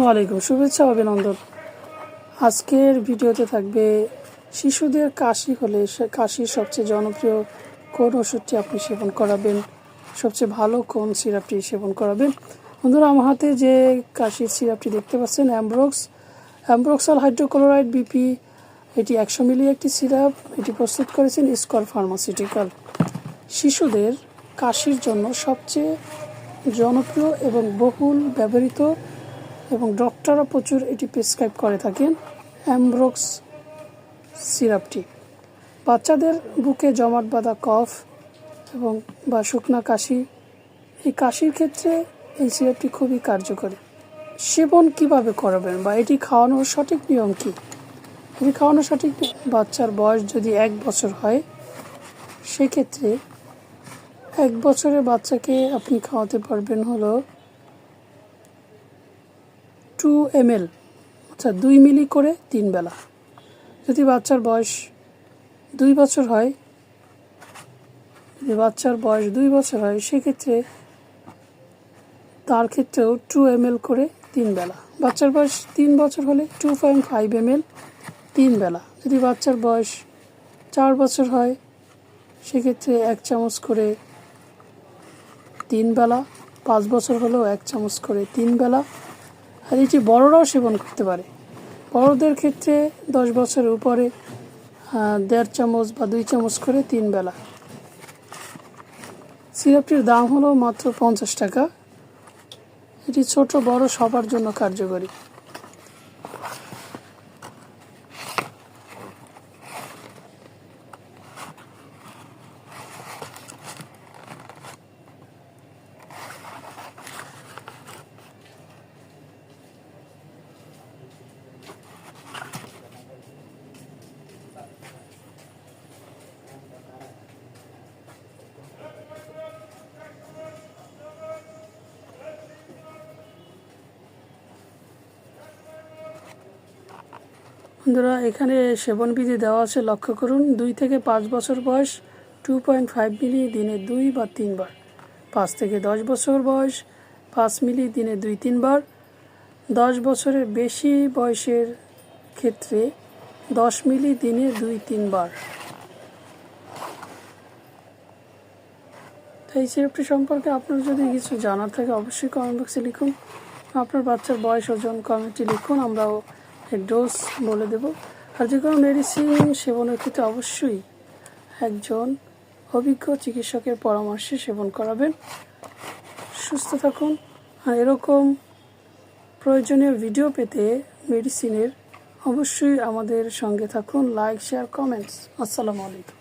আসসালামু আলাইকুম, শুভেচ্ছা অভিনন্দন। আজকের ভিডিওতে থাকবে শিশুদের কাশি হলে কাশির সবচেয়ে জনপ্রিয় কোন ওষুধটি আপনি সেবন করাবেন? সবচেয়ে ভালো কোন সিরাপটি সেবন করাবেন? বন্ধুরা, আমার হাতে যে কাশির সিরাপটি দেখতে পাচ্ছেন, অ্যামব্রক্স। অ্যামব্রক্সাল হাইড্রোক্লোরাইড বিপি, এটি একশো মিলি একটি সিরাপ, এটি প্রস্তুত করেছেন স্কর ফার্মাসিউটিক্যাল। শিশুদের কাশির জন্য সবচেয়ে জনপ্রিয় এবং বহুল ব্যবহৃত এবং ডক্টররা প্রচুর এটি প্রেসক্রাইব করে থাকেন অ্যামব্রক্স সিরাপটি বাচ্চাদের বুকে জমাট বাঁধা কফ এবং বা শুকনা কাশি, এই কাশির ক্ষেত্রে এই সিরাপটি খুবই কার্যকরী। সেবন কীভাবে করাবেন বা এটি খাওয়ানোর সঠিক নিয়ম কী? এটি খাওয়ানোর সঠিক বাচ্চার বয়স যদি এক বছর হয়, সেক্ষেত্রে এক বছরের বাচ্চাকে আপনি খাওয়াতে পারবেন হলো টু এম এল অর্থাৎ দুই মিলি করে তিন বেলা। যদি বাচ্চার বয়স দুই বছর হয়, যদি বাচ্চার বয়স দুই বছর হয়, সেক্ষেত্রে তার ক্ষেত্রেও টু এম এল করে তিন বেলা। বাচ্চার বয়স তিন বছর হলে two point five M L তিন বেলা। যদি বাচ্চার বয়স চার বছর হয়, সেক্ষেত্রে এক চামচ করে তিন বেলা। পাঁচ বছর হলেও এক চামচ করে তিন বেলা। আর এটি বড়রাও সেবন করতে পারে। বড়দের ক্ষেত্রে দশ বছরের উপরে দেড় চামচ বা দুই চামচ করে তিন বেলা। সিরাপটির দাম হলো মাত্র পঞ্চাশ টাকা। এটি ছোট, বড় সবার জন্য কার্যকরী। বন্ধুরা এখানে সেবনবিধি দেওয়া আছে। লক্ষ্য করুন, দুই থেকে পাঁচ বছর বয়স টু পয়েন্ট ফাইভ মিলি দিনে দুই বা তিনবার। পাঁচ থেকে দশ বছর বয়স, পাঁচ মিলি দিনে দুই, তিনবার। দশ বছরের বেশি বয়সের ক্ষেত্রে দশ মিলি দিনে দুই, তিনবার। এই সিরাপটি সম্পর্কে আপনার যদি কিছু জানার থাকে, অবশ্যই কমেন্ট বক্সে লিখুন। আপনার বাচ্চার বয়স ওজন কমেন্টে লিখুন, আমরাও ডোজ বলে দেব। আর যে কোনো মেডিসিন সেবনের ক্ষেত্রে অবশ্যই একজন অভিজ্ঞ চিকিৎসকের পরামর্শে সেবন করাবেন। সুস্থ থাকুন। আর এরকম প্রয়োজনীয় ভিডিও পেতে মেডিসিনের অবশ্যই আমাদের সঙ্গে থাকুন। লাইক শেয়ার কমেন্টস আসসালামু আলাইকুম।